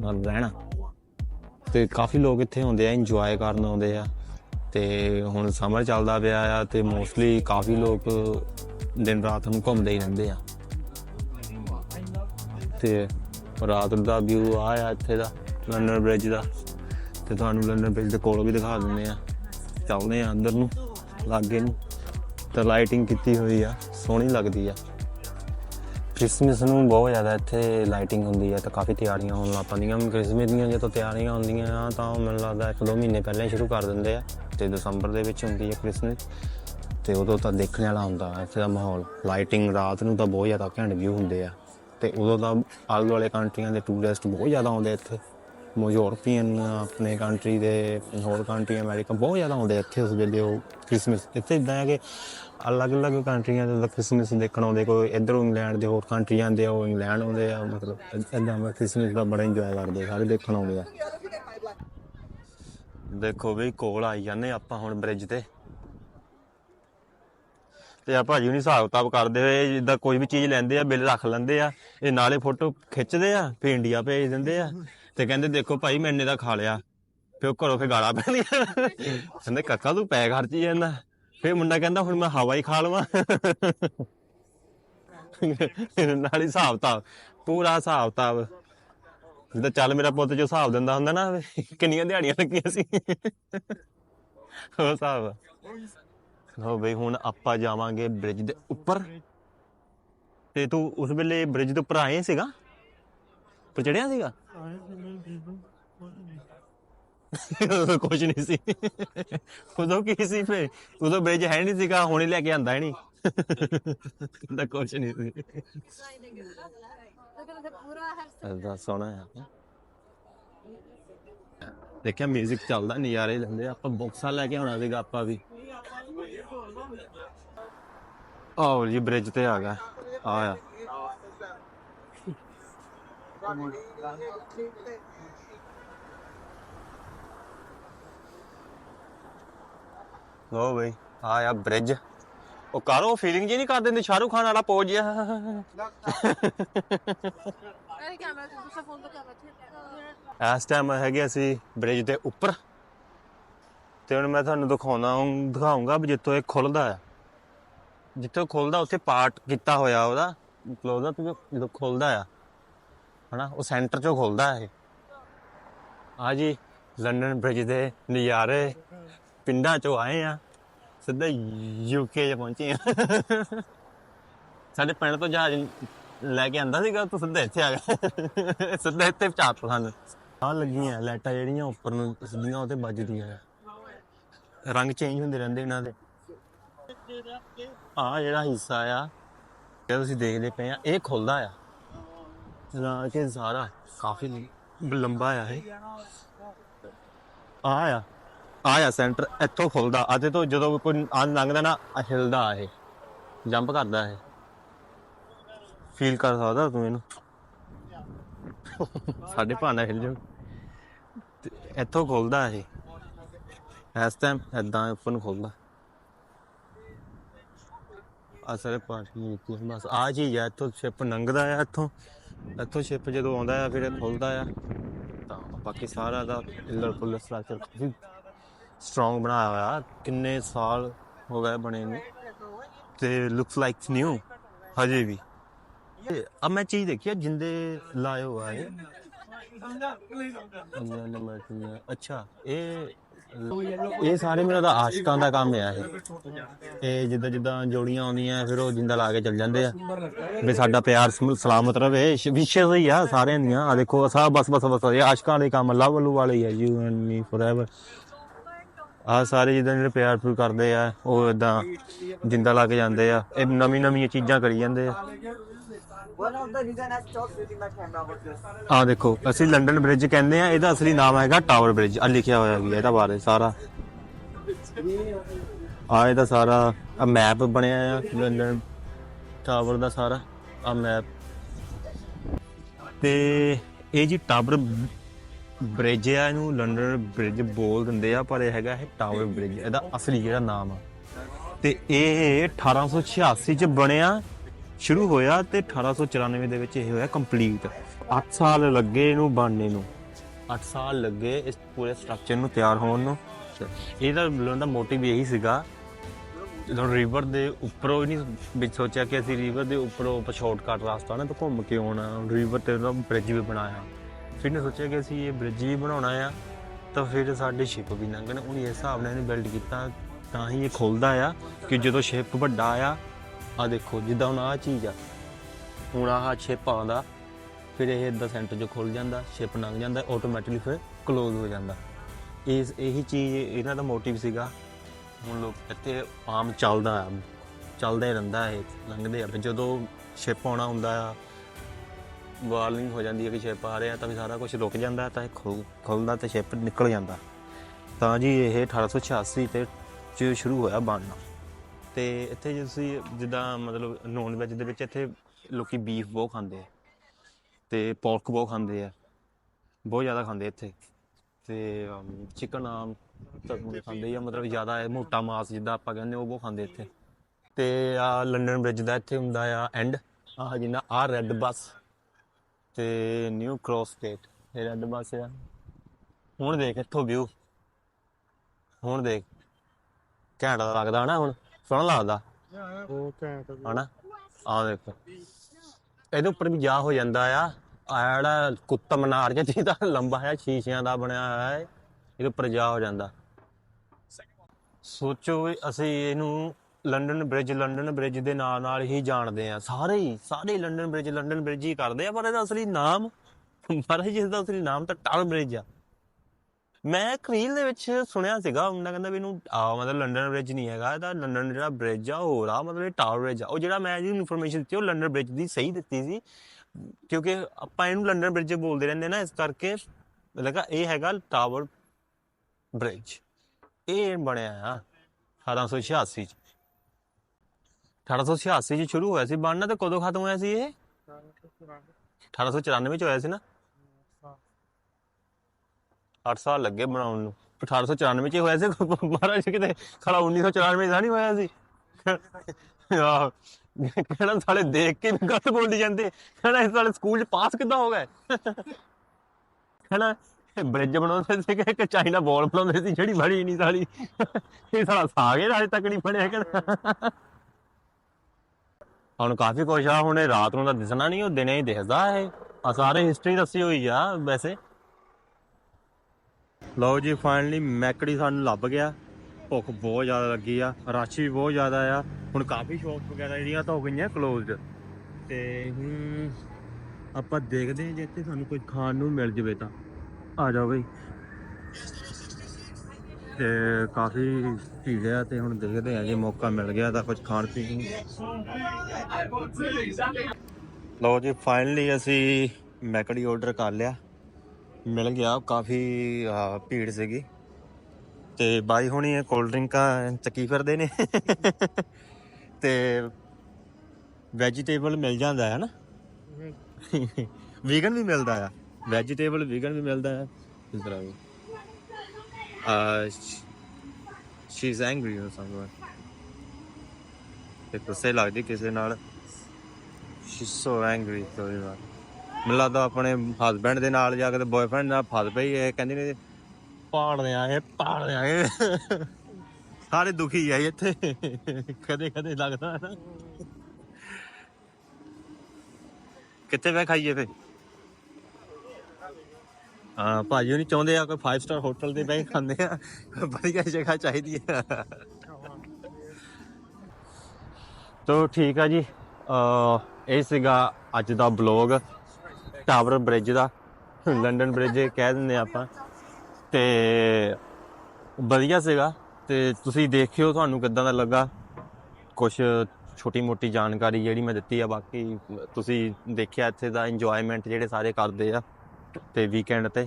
ਮਤਲਬ ਰਹਿਣਾ। ਤੇ ਕਾਫੀ ਲੋਕ ਇੱਥੇ ਆਉਂਦੇ ਆ ਇੰਜੋਏ ਕਰਨ ਆਉਂਦੇ ਆ। ਤੇ ਹੁਣ ਸਮਰ ਚੱਲਦਾ ਪਿਆ ਆ ਤੇ ਮੋਸਟਲੀ ਕਾਫੀ ਲੋਕ ਦਿਨ ਰਾਤ ਨੂੰ ਘੁੰਮਦੇ ਹੀ ਰਹਿੰਦੇ ਆ। ਤੇ ਰਾਤ ਦਾ ਵਿਊ ਆ ਆ ਇੱਥੇ ਦਾ, ਲੰਡਨ ਬ੍ਰਿਜ ਦਾ। ਤੇ ਤੁਹਾਨੂੰ ਲੰਡਨ ਬ੍ਰਿਜ ਦੇ ਕੋਲ ਵੀ ਦਿਖਾ ਦਿੰਦੇ ਆ। ਚੱਲਦੇ ਆ ਅੰਦਰ ਨੂੰ, ਲਾਗੇ ਨੂੰ। ਤੇ ਲਾਈਟਿੰਗ ਕੀਤੀ ਹੋਈ ਆ, ਸੋਹਣੀ ਲੱਗਦੀ ਆ। ਕ੍ਰਿਸਮਸ ਨੂੰ ਬਹੁਤ ਜ਼ਿਆਦਾ ਇੱਥੇ ਲਾਈਟਿੰਗ ਹੁੰਦੀ ਹੈ ਤਾਂ ਕਾਫੀ ਤਿਆਰੀਆਂ ਹੋਣ ਲੱਗ ਪੈਂਦੀਆਂ। ਕ੍ਰਿਸਮਸ ਦੀਆਂ ਜਦੋਂ ਤਿਆਰੀਆਂ ਹੁੰਦੀਆਂ ਆ, ਤਾਂ ਉਹ ਮੈਨੂੰ ਲੱਗਦਾ ਇੱਕ ਦੋ ਮਹੀਨੇ ਪਹਿਲਾਂ ਹੀ ਸ਼ੁਰੂ ਕਰ ਦਿੰਦੇ ਆ ਤੇ ਦਸੰਬਰ ਦੇ ਵਿੱਚ ਹੁੰਦੀ ਹੈ ਕ੍ਰਿਸਮਸ। ਤੇ ਉਦੋਂ ਤਾਂ ਦੇਖਣ ਵਾਲਾ ਹੁੰਦਾ ਇੱਥੇ ਦਾ ਮਾਹੌਲ। ਲਾਈਟਿੰਗ ਰਾਤ ਨੂੰ ਤਾਂ ਬਹੁਤ ਜ਼ਿਆਦਾ ਘੈਂਟ ਵਿਊ ਹੁੰਦੇ ਆ। ਤੇ ਉਦੋਂ ਤਾਂ ਆਲੇ ਦੁਆਲੇ ਕੰਟਰੀਆਂ ਦੇ ਟੂਰਿਸਟ ਬਹੁਤ ਜ਼ਿਆਦਾ ਆਉਂਦੇ ਇੱਥੇ। ਮੋ ਯੂਰਪੀਅਨ ਆਪਣੇ ਕੰਟਰੀ ਦੇ ਹੋਰ ਕੰਟਰੀ ਅਮਰੀਕਾ ਬਹੁਤ ਜ਼ਿਆਦਾ ਆਉਂਦੇ ਇੱਥੇ ਉਸ ਵੇਲੇ ਉਹ ਕ੍ਰਿਸਮਸ। ਇੱਥੇ ਇਦਾਂ ਹੈ ਕਿ ਅਲੱਗ-ਅਲੱਗ ਕੰਟਰੀਆਂ ਦੇ ਕ੍ਰਿਸਮਸ ਦੇਖਣ ਆਉਂਦੇ, ਕੋਈ ਇੱਧਰੋਂ ਇੰਗਲੈਂਡ ਦੇ ਹੋਰ ਕੰਟਰੀ ਆਉਂਦੇ ਆ, ਉਹ ਇੰਗਲੈਂਡ ਆਉਂਦੇ ਆ, ਮਤਲਬ ਇਦਾਂ ਮੈਂ ਕ੍ਰਿਸਮਸ ਦਾ ਬੜਾ ਇੰਜੋਏ ਕਰਦੇ ਸਾਰੇ ਦੇਖਣ ਆਉਂਦੇ ਆ। ਦੇਖੋ ਵੀ ਕੋਲ ਆਈ ਜਾਂਦੇ ਆਪਾਂ ਹੁਣ ਬ੍ਰਿਜ ਤੇ। ਤੇ ਆ ਭਾਜੀ ਨੂੰ ਹਿਸਾਬ ਕਿਤਾਬ ਕਰਦੇ ਹੋਏ, ਜਿੱਦਾਂ ਕੋਈ ਵੀ ਚੀਜ਼ ਲੈਂਦੇ ਆ, ਬਿੱਲ ਰੱਖ ਲੈਂਦੇ ਆ, ਇਹ ਨਾਲੇ ਫੋਟੋ ਖਿੱਚਦੇ ਆ ਫੇ ਇੰਡੀਆ ਭੇਜ ਦਿੰਦੇ ਆ। ਤੇ ਕਹਿੰਦੇ ਦੇਖੋ ਭਾਈ ਮੈਨੇ ਇੰਨੇ ਦਾ ਖਾ ਲਿਆ, ਫਿਰ ਉਹ ਘਰੋਂ ਫੇ ਗਾਲਾਂ ਪੈਣੀਆਂ ਕਹਿੰਦੇ ਕਾਕਾ ਤੂੰ ਪੈ ਖਰਚੀ ਜਾਂਦਾ। ਫੇ ਮੁੰਡਾ ਕਹਿੰਦਾ, ਹੁਣ ਮੈਂ ਹਵਾ ਹੀ ਖਾ ਲਵਾਂ। ਨਾਲ ਹੀ ਹਿਸਾਬ ਤਾਬ ਪੂਰਾ ਹਿਸਾਬ ਤਾਬ ਜਿੱਦਾਂ ਚੱਲ ਮੇਰਾ ਪੁੱਤ ਜੋ ਹਿਸਾਬ ਦਿੰਦਾ ਹੁੰਦਾ ਨਾ, ਕਿੰਨੀਆਂ ਦਿਹਾੜੀਆਂ ਲੱਗੀਆਂ ਸੀ। ਉਹ ਹਿਸਾਬ। ਆ। ਬਈ, ਹੁਣ ਆਪਾਂ ਜਾਵਾਂਗੇ ਬ੍ਰਿਜ ਦੇ ਉੱਪਰ। ਤੇ ਤੂੰ ਉਸ ਵੇਲੇ ਬ੍ਰਿਜ ਦੇ ਉੱਪਰ ਆਏ ਸੀਗਾ? ਉੱਪਰ ਚੜਿਆ ਸੀਗਾ? ਆਏ ਸੀ ਉਦੋਂ ਕੁਝ ਨਹੀਂ ਸੀ। ਉਦੋਂ ਕੀ ਸੀ ਫੇ ਉਦੋਂ ਬ੍ਰਿਜ ਹੈ ਨਹੀਂ ਸੀਗਾ ਹੁਣੇ ਲੈ ਕੇ ਆਂਦਾ ਨਹੀਂ ਦਾ ਕੁਝ ਨਹੀਂ ਸੀ। ਐਦਾ ਸੋਹਣਾ ਹੈ। ਦੇਖਿਆ 뮤직 ਚੱਲਦਾ ਨਜ਼ਾਰੇ ਲੈਂਦੇ। ਆਪਾਂ ਬਾਕਸਾਂ ਲੈ ਕੇ ਆਉਣਾ ਸੀਗਾ ਆਪਾਂ ਵੀ। ਆਓ ਜੀ ਬ੍ਰਿਜ ਤੇ ਆ ਗਿਆ। ਆਇਆ। ਲੋ ਬਈ ਆ ਆ ਬ੍ਰਿਜ ਉਹ ਕਰੋ ਫੀਲਿੰਗ ਜੀ ਨਹੀਂ ਕਰ ਦਿੰਦੇ ਸ਼ਾਹਰੂਖ ਖਾਨ ਵਾਲਾ ਪੋਜ ਜਿਹਾ। ਅਰੇ ਕੈਮਰਾ ਤੇ ਦੂਸਰਾ ਫੋਨ ਬ੍ਰਿਜ ਦੇ ਉੱਪਰ। ਤੇ ਹੁਣ ਮੈਂ ਤੁਹਾਨੂੰ ਦਿਖਾਉਣਾ ਦਿਖਾਉਂਗਾ ਵੀ ਜਿੱਥੋਂ ਇਹ ਖੁੱਲਦਾ ਹੈ ਜਿੱਥੋਂ ਖੁੱਲਦਾ ਉੱਥੇ ਪਾਰਟ ਕੀਤਾ ਹੋਇਆ ਉਹਦਾ। ਕਲੋਜ਼ ਅਪ ਜਦੋਂ ਖੁੱਲਦਾ ਆ ਹਨਾ ਉਹ ਸੈਂਟਰ ਚੋਂ ਖੁੱਲਦਾ ਇਹ। ਆ ਜੀ ਲੰਡਨ ਬ੍ਰਿਜ ਦੇ ਨਜ਼ਾਰੇ। ਪਿੰਡਾਂ ਚੋਂ ਆਏ ਆ, ਸਿੱਧਾ ਯੂਕੇ 'ਚ ਪਹੁੰਚੇ ਆ। ਸਾਡੇ ਪਿੰਡ ਤੋਂ ਜਹਾਜ਼ ਲੈ ਕੇ ਆਂਦਾ ਸੀਗਾ, ਤੂੰ ਸਿੱਧਾ ਇੱਥੇ ਆ ਗਿਆ। ਸਿੱਧਾ ਇੱਥੇ ਪਹੁੰਚਾਤਾ ਸਾਨੂੰ। ਆ ਲੱਗੀਆਂ ਲਾਈਟਾਂ ਜਿਹੜੀਆਂ ਉੱਪਰ ਨੂੰ ਸਿੱਧੀਆਂ, ਉਹ ਵੱਜਦੀਆਂ ਆ। ਰੰਗ ਚੇਂਜ ਹੁੰਦੇ ਰਹਿੰਦੇ ਇਹਨਾਂ ਦੇ। ਆ ਜਿਹੜਾ ਹਿੱਸਾ ਆ, ਇਹ ਤੁਸੀਂ ਦੇਖਦੇ ਪਏ ਆ, ਇਹ ਖੁੱਲਦਾ ਆ। ਲਾ ਕੇ ਸਾਰਾ, ਕਾਫੀ ਲੰਬਾ ਆ ਇਹ। ਆ ਆ। ਆ ਆ ਸੈਂਟਰ ਇੱਥੋਂ ਖੁੱਲਦਾ। ਅਤੇ ਤੋਂ ਜਦੋਂ ਕੋਈ ਆ ਲੰਘਦਾ ਨਾ, ਆਹ ਹਿਲਦਾ ਇਹ। ਜੰਪ ਕਰਦਾ ਇਹ। ਫੀਲ ਕਰ ਸਕਦਾ ਤੂੰ ਇਹਨੂੰ? ਸਾਡੇ ਭਾਣਾ ਹਿਲ ਜਾ ਇੱਥੋਂ ਖੁੱਲਦਾ ਇਹ। ਇਸ ਟਾਈਮ ਐਦਾਂ ਉੱਪਰ ਨੂੰ ਖੁੱਲਦਾ। ਅਸਲੇ ਪਾਣੀ ਕੀ ਬਸ ਆ ਚੀਜ਼ ਆ, ਇੱਥੋਂ ਸ਼ਿਪ ਲੰਘਦਾ ਆ ਇੱਥੋਂ। ਇੱਥੋਂ ਸ਼ਿਪ ਜਦੋਂ ਆਉਂਦਾ ਆ, ਫਿਰ ਖੁੱਲਦਾ ਆ। ਤਾਂ ਬਾਕੀ ਸਾਰਾ ਦਾ ਪਿੱਲਰ ਪੁੱਲਰ ਸਟਰਕਚਰ ਸਟਰੋਂਗ ਬਣਾਇਆ ਹੋਇਆ। ਕਿੰਨੇ ਸਾਲ ਹੋ ਗਏ ਬਣੇ ਨੂੰ। ਤੇ ਲੁਕਸ ਲਾਈਕ ਨਿਊ ਹਜੇ ਵੀ। ਅਬ ਮੈਂ ਚੀਜ਼ ਦੇਖੀ ਜਿੰਦੇ ਲਾਏ ਹੋਆ ਹੈ ਅੱਛਾ, ਇਹ ਇਹ ਸਾਰੇ ਮੇਰਾ ਤਾਂ ਆਸ਼ਕਾਂ ਦਾ ਕੰਮ ਆ ਇਹ। ਇਹ ਜਿੱਦਾਂ ਜਿੱਦਾਂ ਜੋੜੀਆਂ ਆਉਂਦੀਆਂ, ਫਿਰ ਉਹ ਜਿੰਦਾ ਲਾ ਕੇ ਚੱਲ ਜਾਂਦੇ ਆ। ਵੀ ਸਾਡਾ ਪਿਆਰ ਸਲਾਮਤ ਰਵੇ। ਵਿਸ਼ੇ ਹੀ ਆ ਸਾਰਿਆਂ ਦੀਆਂ। ਆ ਦੇਖੋ ਸਭ ਬਸ ਬਸ ਬਸ ਇਹ ਆਸ਼ਕਾਂ ਦੇ ਕੰਮ ਲਵ ਲੂ ਵਾਲੇ ਆ ਯੂ ਐਂਡ ਮੀ ਫੋਰਐਵਰ ਆ ਸਾਰੇ ਜਿੱਦਾਂ ਜਿਹੜੇ ਪਿਆਰ ਪਿਆਰ ਕਰਦੇ ਆ, ਉਹ ਇਦਾਂ ਜਿੰਦਾ ਲਾ ਕੇ ਜਾਂਦੇ ਆ। ਇਹ ਨਵੀਂ ਨਵੀਆਂ ਚੀਜ਼ਾਂ ਕਰੀ ਜਾਂਦੇ ਆ। ਆ ਦੇਖੋ, ਅਸੀਂ ਲੰਡਨ ਬ੍ਰਿਜ ਕਹਿੰਦੇ ਆ, ਇਹਦਾ ਅਸਲੀ ਨਾਮ ਹੈਗਾ ਟਾਵਰ ਬ੍ਰਿਜ ਆ ਲਿਖਿਆ ਹੋਇਆ ਵੀ ਇਹਦਾ ਬਾਰੇ ਸਾਰਾ। ਆ ਇਹਦਾ ਸਾਰਾ ਆ ਮੈਪ ਬਣਿਆ ਆ ਲੰਡਨ ਟਾਵਰ ਦਾ ਸਾਰਾ ਆ ਮੈਪ ਤੇ ਇਹ ਜੀ ਟਾਵਰ ਬ੍ਰਿਜ ਆ ਇਹਨੂੰ ਲੰਡਨ ਬ੍ਰਿਜ ਬੋਲ ਦਿੰਦੇ ਆ, ਪਰ ਇਹ ਹੈਗਾ ਇਹ ਟਾਵਰ ਬ੍ਰਿਜ ਇਹਦਾ ਅਸਲੀ ਜਿਹੜਾ ਨਾਮ ਆ। ਤੇ ਇਹ 1886 ਚ ਬਣਿਆ, ਸ਼ੁਰੂ ਹੋਇਆ ਤੇ 1894 ਦੇ ਵਿੱਚ ਇਹ ਹੋਇਆ ਕੰਪਲੀਟ 8 ਸਾਲ ਲੱਗੇ ਇਹਨੂੰ ਬਣਨੇ ਨੂੰ। 8 ਸਾਲ ਲੱਗੇ ਇਸ ਪੂਰੇ ਸਟਰਕਚਰ ਨੂੰ ਤਿਆਰ ਹੋਣ ਨੂੰ। ਇਹਦਾ ਬਣਾਉਣ ਦਾ ਮੋਟਿਵ ਇਹੀ ਸੀਗਾ। ਜਦੋਂ ਰਿਵਰ ਦੇ ਉੱਪਰੋਂ ਨਹੀਂ ਵਿੱਚ ਸੋਚਿਆ ਕਿ ਅਸੀਂ ਰਿਵਰ ਦੇ ਉੱਪਰੋਂ ਸ਼ਾਰਟਕਟ ਰਸਤਾ ਨਾ ਤਾਂ ਘੁੰਮ ਕੇ ਆਉਣਾ ਰਿਵਰ ਤੇ ਉਹਦਾ ਬ੍ਰਿਜ ਵੀ ਬਣਾਇਆ। ਫਿਰ ਨੇ ਸੋਚਿਆ ਕਿ ਅਸੀਂ ਇਹ ਬ੍ਰਿਜ ਵੀ ਬਣਾਉਣਾ ਆ, ਤਾਂ ਫਿਰ ਸਾਡੇ ਸ਼ਿਪ ਵੀ ਲੰਘਣ। ਉਹਨੇ ਇਸ ਹਿਸਾਬ ਨਾਲ ਇਹਨੇ ਬਿਲਡ ਕੀਤਾ, ਤਾਂ ਹੀ ਇਹ ਖੁੱਲਦਾ ਆ ਕਿ ਜਦੋਂ ਸ਼ਿਪ ਵੱਡਾ ਆ ਆ ਦੇਖੋ ਜਿੱਦਾਂ ਹੁਣ ਆ ਚੀਜ਼ ਆ। ਹੁਣ ਆਹ ਸ਼ਿਪ ਆਉਂਦਾ, ਫਿਰ ਇਹ ਇਦਾਂ ਸੈਂਟਰ 'ਚ ਖੁੱਲ ਜਾਂਦਾ ਸ਼ਿਪ ਲੰਘ ਜਾਂਦਾ ਆਟੋਮੈਟਿਕਲੀ ਫਿਰ ਕਲੋਜ਼ ਹੋ ਜਾਂਦਾ। ਇਸ, ਇਹੀ ਚੀਜ਼ ਇਹਨਾਂ ਦਾ ਮੋਟਿਵ ਸੀਗਾ। ਹੁਣ ਲੋਕ ਇੱਥੇ ਆਮ ਚੱਲਦਾ ਆ, ਚੱਲਦਾ ਹੀ ਰਹਿੰਦਾ ਇਹ, ਲੰਘਦੇ ਆ। ਫਿਰ ਜਦੋਂ ਸ਼ਿਪ ਆਉਣਾ ਹੁੰਦਾ ਆ ਵਾਰਨਿੰਗ ਹੋ ਜਾਂਦੀ ਹੈ ਕਿ ਸ਼ਿਪ ਆ ਰਿਹਾ ਤਾਂ ਵੀ ਸਾਰਾ ਕੁਝ ਰੁਕ ਜਾਂਦਾ, ਤਾਂ ਇਹ ਖੁੱਲ- ਖੁੱਲਦਾ ਤੇ ਸ਼ਿਪ ਨਿਕਲ ਜਾਂਦਾ। ਤਾਂ ਜੀ ਇਹ 1886 ਤੇ ਚ ਸ਼ੁਰੂ ਹੋਇਆ ਬਣਨਾ। ਤੇ ਇੱਥੇ ਜੇ ਤੁਸੀਂ ਜਿੱਦਾਂ ਮਤਲਬ ਨੌਨ ਵੈਜ ਦੇ ਵਿੱਚ ਇੱਥੇ ਲੋਕੀ ਬੀਫ ਬਹੁਤ ਖਾਂਦੇ ਆ ਤੇ ਪੋਰਕ ਬਹੁਤ ਖਾਂਦੇ ਆ, ਬਹੁਤ ਜ਼ਿਆਦਾ ਖਾਂਦੇ ਇੱਥੇ। ਤੇ ਚਿਕਨ ਆਮ ਤਾਂ ਖਾਂਦੇ ਆ, ਮਤਲਬ ਜ਼ਿਆਦਾ ਹੈ ਮੋਟਾ ਮਾਸ ਜਿੱਦਾਂ ਆਪਾਂ ਕਹਿੰਦੇ ਉਹ ਬਹੁਤ ਖਾਂਦੇ ਇੱਥੇ। ਤੇ ਆ ਲੰਡਨ ਬ੍ਰਿਜ ਦਾ ਇੱਥੇ ਹੁੰਦਾ ਆ ਐਂਡ ਆਹ ਜਿੰਨਾ ਆ ਰੈੱਡ ਬੱਸ ਤੇ ਨਿਊ ਕ੍ਰੋਸ ਸਟੇਟ ਇਹ ਰੈੱਡ ਬੱਸ ਆ। ਹੁਣ ਦੇਖ ਇੱਥੋਂ ਵਿਊ ਹੁਣ ਦੇਖ। ਘੈਂਟ ਲੱਗਦਾ ਨਾ ਹੁਣ ਸੋਹਣਾ ਲੱਗਦਾ। ਉਹ ਘੈਂਟ। ਹਨਾ? ਆ ਦੇਖੋ। ਇਹਦੇ ਉੱਪਰ ਵੀ ਜਾ ਹੋ ਜਾਂਦਾ ਆ। ਆ ਜਿਹੜਾ ਕੁੱਤਾ ਮਨਾਰ ਜਿਹਾ ਜਿਹਦਾ ਲੰਬਾ ਹੈ ਸ਼ੀਸ਼ਿਆਂ ਦਾ ਬਣਿਆ ਹੋਇਆ ਹੈ ਇਹਦੇ ਉੱਪਰ ਜਾ ਹੋ ਜਾਂਦਾ। ਸੋਚੋ ਵੀ ਅਸੀਂ ਇਹਨੂੰ ਲੰਡਨ ਬ੍ਰਿਜ ਲੰਡਨ ਬ੍ਰਿਜ ਦੇ ਨਾਂ ਨਾਲ ਹੀ ਜਾਣਦੇ ਆ। ਸਾਰੇ ਹੀ, ਸਾਰੇ ਲੰਡਨ ਬ੍ਰਿਜ ਲੰਡਨ ਬ੍ਰਿਜ ਹੀ ਕਰਦੇ ਆ, ਪਰ ਇਹਦਾ ਅਸਲੀ ਨਾਮ ਪਰ ਜਿਸ ਦਾ ਅਸਲੀ ਨਾਮ ਤਾਂ ਟਾਵਰ ਬ੍ਰਿਜ ਆ। ਮੈਂ ਇੱਕ ਦੇ ਵਿੱਚ ਸੁਣਿਆ ਸੀਗਾ, ਉਹਨਾਂ ਕਹਿੰਦਾ ਵੀ ਇਹਨੂੰ ਆ ਮਤਲਬ ਲੰਡਨ ਬ੍ਰਿਜ ਨਹੀਂ ਹੈਗਾ, ਇਹਦਾ ਲੰਡਨ ਜਿਹੜਾ ਬ੍ਰਿਜ ਆ, ਹੋਰ ਆ, ਮਤਲਬ ਇਹ ਟਾਵਰ ਬ੍ਰਿਜ ਆ। ਉਹ ਜਿਹੜਾ ਮੈਂ ਜਿਹਨੂੰ ਇਨਫੋਰਮੇਸ਼ਨ ਦਿੱਤੀ, ਉਹ ਲੰਡਨ ਬ੍ਰਿਜ ਦੀ ਸਹੀ ਦਿੱਤੀ ਸੀ। ਕਿਉਂਕਿ ਆਪਾਂ ਇਹਨੂੰ ਲੰਡਨ ਬ੍ਰਿਜ ਬੋਲਦੇ ਰਹਿੰਦੇ ਨਾ, ਇਸ ਕਰਕੇ ਲੱਗਾ ਇਹ ਹੈਗਾ ਟਾਵਰ ਬ੍ਰਿਜ ਇਹ ਬਣਿਆ ਆ 1886 ਚ। 1886 ਚ ਸ਼ੁਰੂ ਹੋਇਆ ਸੀ, ਬਣਨਾ ਤੇ ਕਦੋਂ ਖਤਮ ਹੋਇਆ ਸੀ ਇਹ? 1894 ਚ ਹੋਇਆ ਸੀ ਨਾ? 8 ਸਾਲ ਲੱਗੇ ਬਣਾਉਣ ਨੂੰ। 1894 ਚ ਹੋਇਆ ਸੀ, ਮਹਾਰਾਜ ਕਿਤੇ ਖੜਾ 1994 ਦਾ ਨਹੀਂ ਹੋਇਆ ਸੀ। ਆਹ ਕਹਿਣਾ ਸਾਲੇ ਦੇਖ ਕੇ ਵੀ ਗਲਤ ਬੋਲੀ ਜਾਂਦੇ। ਕਹਿਣਾ ਇਸ ਸਾਲੇ ਸਕੂਲ ਚ ਪਾਸ ਕਿੱਦਾਂ ਹੋ ਗਏ? ਕਹਿਣਾ ਬ੍ਰਿਜ ਬਣਾਉਂਦੇ ਸੀ ਕਿ ਇੱਕ ਚਾਈਨਾ ਬਾਲ ਬਣਾਉਂਦੇ ਸੀ, ਜਿਹੜੀ ਬੜੀ ਨਹੀਂ ਸਾਲੀ। ਇਹ ਸਾਲਾ ਸਾਗੇ ਅਜੇ ਤੱਕ ਨਹੀਂ ਬਣਿਆ ਕਹਿਣਾ ਹੁਣ ਕਾਫੀ ਕੁਛ ਆ, ਹੁਣ ਇਹ ਰਾਤ ਨੂੰ ਤਾਂ ਦਿਸਣਾ ਨਹੀਂ, ਉਹ ਦਿਨੇ ਹੀ ਦਿਸਦਾ ਇਹ। ਆ ਸਾਰੇ ਹਿਸਟਰੀ ਦੱਸੀ ਹੋਈ ਆ, ਵੈਸੇ। ਲਓ ਜੀ ਫਾਈਨਲੀ ਮੈਕੜੀ ਸਾਨੂੰ ਲੱਭ ਗਿਆ। ਭੁੱਖ ਬਹੁਤ ਜ਼ਿਆਦਾ ਲੱਗੀ ਆ, ਰਸ਼ ਵੀ ਬਹੁਤ ਜ਼ਿਆਦਾ ਆ। ਹੁਣ ਕਾਫੀ ਸ਼ੌਪਸ ਵਗੈਰਾ ਜਿਹੜੀਆਂ ਤਾਂ ਹੋ ਗਈਆਂ ਕਲੋਜ਼ਡ ਤੇ ਹੁਣ ਆਪਾਂ ਦੇਖਦੇ ਹਾਂ ਜੇ ਇੱਥੇ ਸਾਨੂੰ ਕੋਈ ਖਾਣ ਨੂੰ ਮਿਲ ਜਵੇ ਤਾਂ। ਆ ਜਾਓ ਬਈ। ਤੇ ਕਾਫੀ ਭੀੜ ਆ ਤੇ ਹੁਣ ਦੇਖਦੇ ਆ ਜੇ ਮੌਕਾ ਮਿਲ ਗਿਆ ਤਾਂ ਕੁਝ ਖਾਣ ਪੀਣ ਲਓ ਜੀ ਫਾਈਨਲੀ ਅਸੀਂ ਮੈਕੜੀ ਆਰਡਰ ਕਰ ਲਿਆ। ਮਿਲ ਗਿਆ ਕਾਫੀ ਭੀੜ ਸੀਗੀ। ਤੇ ਬਾਈ ਹੁਣੀ ਇਹ ਕੋਲਡ ਡਰਿੰਕਾਂ ਚੱਕੀ ਫਿਰਦੇ ਨੇ। ਤੇ ਵੈਜੀਟੇਬਲ ਮਿਲ ਜਾਂਦਾ ਹੈ ਨਾ? ਵੀਗਨ ਵੀ ਮਿਲਦਾ ਆ। ਵੈਜੀਟੇਬਲ ਵੀਗਨ ਵੀ ਮਿਲਦਾ ਹੈ ਇਸ ਤਰ੍ਹਾਂ ਵੀ। Uh, she's angry or something. ਤੇ ਗੁੱਸੇ ਲੱਗਦੀ ਕਿਸੇ ਨਾਲ ਸ਼ੀ ਸੋ ਐਂਗਰੀ ਕੋਈ ਨਾ ਮੈਨੂੰ ਲੱਗਦਾ ਆਪਣੇ ਹਸਬੰਡ ਦੇ ਨਾਲ ਜਾ ਕੇ ਤੇ ਬॉयਫ੍ਰੈਂਡ ਨਾਲ ਫਸ ਪਈ ਇਹ ਕਹਿੰਦੀ ਨੇ ਪਾੜਦੇ ਆ ਪਾੜਦੇ ਆ ਸਾਰੇ ਦੁਖੀ ਆ ਇੱਥੇ। ਕਦੇ ਕਦੇ ਲੱਗਦਾ ਨਾ। ਕਿੱਥੇ ਵੇ ਖਾਈਏ ਫੇ? ਹਾਂ, ਭਾਜੀ ਨਹੀਂ ਚਾਹੁੰਦੇ ਆ ਕੋਈ 5 ਸਟਾਰ ਹੋਟਲ ਦੇ ਬਹਿ ਕੇ ਖਾਂਦੇ ਆ। ਵਧੀਆ ਜਗ੍ਹਾ ਚਾਹੀਦੀ ਆ। ਤੋ ਠੀਕ ਆ ਜੀ। ਇਹ ਸੀਗਾ ਅੱਜ ਦਾ ਬਲੌਗ ਟਾਵਰ ਬ੍ਰਿਜ ਦਾ। ਲੰਡਨ ਬ੍ਰਿਜ ਕਹਿ ਦਿੰਦੇ ਆਪਾਂ। ਤੇ ਵਧੀਆ ਸੀਗਾ। ਤੇ ਤੁਸੀਂ ਦੇਖਿਓ ਤੁਹਾਨੂੰ ਕਿੱਦਾਂ ਦਾ ਲੱਗਾ। ਕੁਝ ਛੋਟੀ ਮੋਟੀ ਜਾਣਕਾਰੀ ਜਿਹੜੀ ਮੈਂ ਦਿੱਤੀ ਆ, ਬਾਕੀ ਤੁਸੀਂ ਦੇਖਿਆ ਇੱਥੇ ਦਾ ਇੰਜੋਇਮੈਂਟ ਜਿਹੜੇ ਸਾਰੇ ਕਰਦੇ ਆ। ਤੇ ਵੀਕਐਂਡ ਤੇ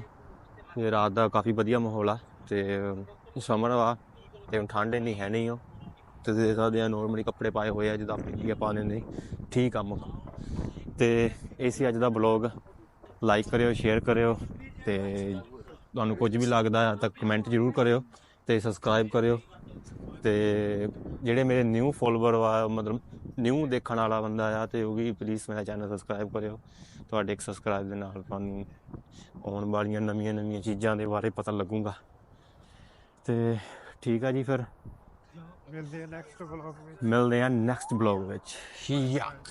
ਤੇ ਰਾਤ ਦਾ ਕਾਫੀ ਵਧੀਆ ਮਾਹੌਲ ਆ ਤੇ ਸਮਰ ਵਾ ਤੇ ਹੁਣ ਠੰਡ ਇੰਨੀ ਹੈ ਨਹੀਂ ਉਹ। ਤੇ ਦੇਖ ਸਕਦੇ ਆ ਨੋਰਮਲੀ ਕੱਪੜੇ ਪਾਏ ਹੋਏ ਆ, ਜਿੱਦਾਂ ਆਪਾਂ ਇੰਡੀਆ ਪਾ ਲੈਂਦੇ ਠੀਕ ਆ ਮੁੱਖ। ਤੇ ਇਹ ਸੀ ਅੱਜ ਦਾ ਬਲੌਗ ਲਾਈਕ ਕਰਿਓ ਸ਼ੇਅਰ ਕਰਿਓ ਤੇ ਤੁਹਾਨੂੰ ਕੁਝ ਵੀ ਲੱਗਦਾ ਆ ਤਾਂ ਕਮੈਂਟ ਜ਼ਰੂਰ ਕਰਿਓ ਤੇ ਸਬਸਕ੍ਰਾਈਬ ਕਰਿਓ। ਤੇ ਜਿਹੜੇ ਮੇਰੇ ਨਿਊ ਫੋਲੋਵਰ ਆ ਮਤਲਬ ਨਿਊ ਦੇਖਣ ਵਾਲਾ ਬੰਦਾ ਆ ਤੇ ਉਹ ਵੀ ਪਲੀਜ਼ ਮੇਰਾ ਚੈਨਲ ਸਬਸਕ੍ਰਾਈਬ ਕਰਿਓ। ਤੁਹਾਡੇ ਇੱਕ ਸਬਸਕ੍ਰਾਈਬ ਦੇ ਨਾਲ ਤੁਹਾਨੂੰ ਆਉਣ ਵਾਲੀਆਂ ਨਵੀਆਂ ਨਵੀਆਂ ਚੀਜ਼ਾਂ ਦੇ ਬਾਰੇ ਪਤਾ ਲੱਗੂਗਾ। ਤੇ ਠੀਕ ਆ ਜੀ ਫਿਰ। ਮਿਲਦੇ ਆ ਨੈਕਸਟ ਵਲੌਗ ਵਿੱਚ। ਮਿਲਦੇ ਆ ਨੈਕਸਟ ਬਲੌਗ ਵਿੱਚ। ਯਾਕ।